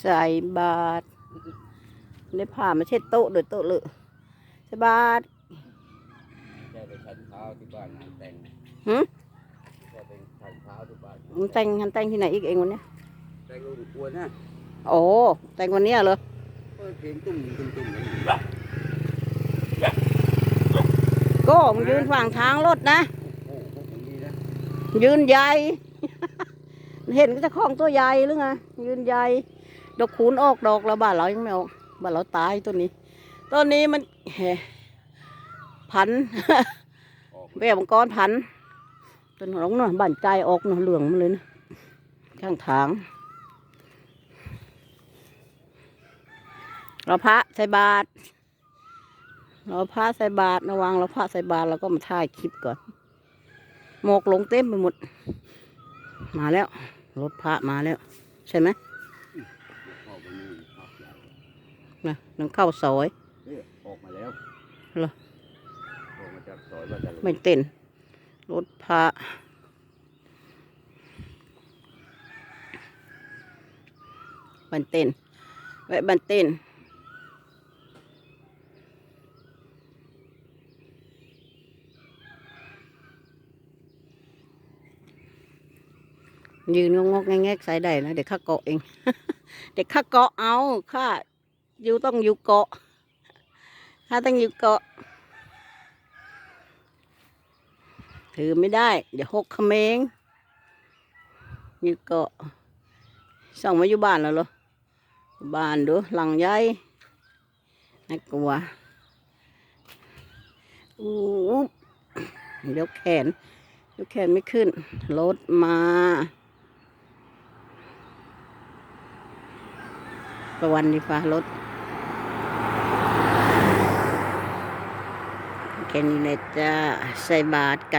ใส่บาตรได้ผ่ามาเช็ดโต๊ะโดยโต๊ะเลยใส่บาตรแค่ไปฉันเช้าที่บ้านงานแต่งหึแค่ไปฉันเช้าที่บ้านมันแต่งมันแต่งที่ไหนอีกเองวันเนี้ยแต่งลูกอ้วนนะโอ้แต่งวันเนี้ยเหรอเออเพลงตุ้มตุ้มตุ้มเลยก็มันยืนฝั่งทางรถนะโอ้โหพวกอย่างนี้นะ ยืนใหญ่ เห็นก็จะคล้องตัวใหญ่หรือไงยืนใหญ่ ดอกคูณออกดอกแล้วบ้านเรายังไม่ออกบ้านเราตายต้นนี้ต้นนี้มันแหมพันออกเบี้ยมังกรพันต้นหลงเนาะบ้านไกลออกเนาะเหลืองมาเลยนะข้างทางเราพระใส่บาตรเราพระใส่บาตรระวังเราพระใส่บาตรเราก็มาถ่ายคลิปก่อนหมอกลงเต็มไปหมด มาแล้ว รถพระมาแล้ว ใช่ไหม ออกมานี่พักใหญ่ นะนังเข้าซอยเนี่ยออกมาแล้วเหรอออกมาจากซอยบ้านจะไม่เต้นรถพระบันเต้นไว้บันเต้นยืนงกๆแงกๆใส่ได้นะเดี๋ยวข้าเกาะเอง เดี๋ยวข้าเกาะเอาข้า อยู่ต้องอยู่เกาะข้าต้องอยู่เกาะ ถือไม่ได้ เดี๋ยวหกเขมงอยู่เกาะส่องมาอยู่บ้านแล้วเหรอบ้านดูหลังใหญ่น่ากลัวอู้ยกแขน ยกแขนไม่ขึ้น รถมา ประวันดีฟ้ารถ แค่นี้นะจ้าใส่บาตรกัน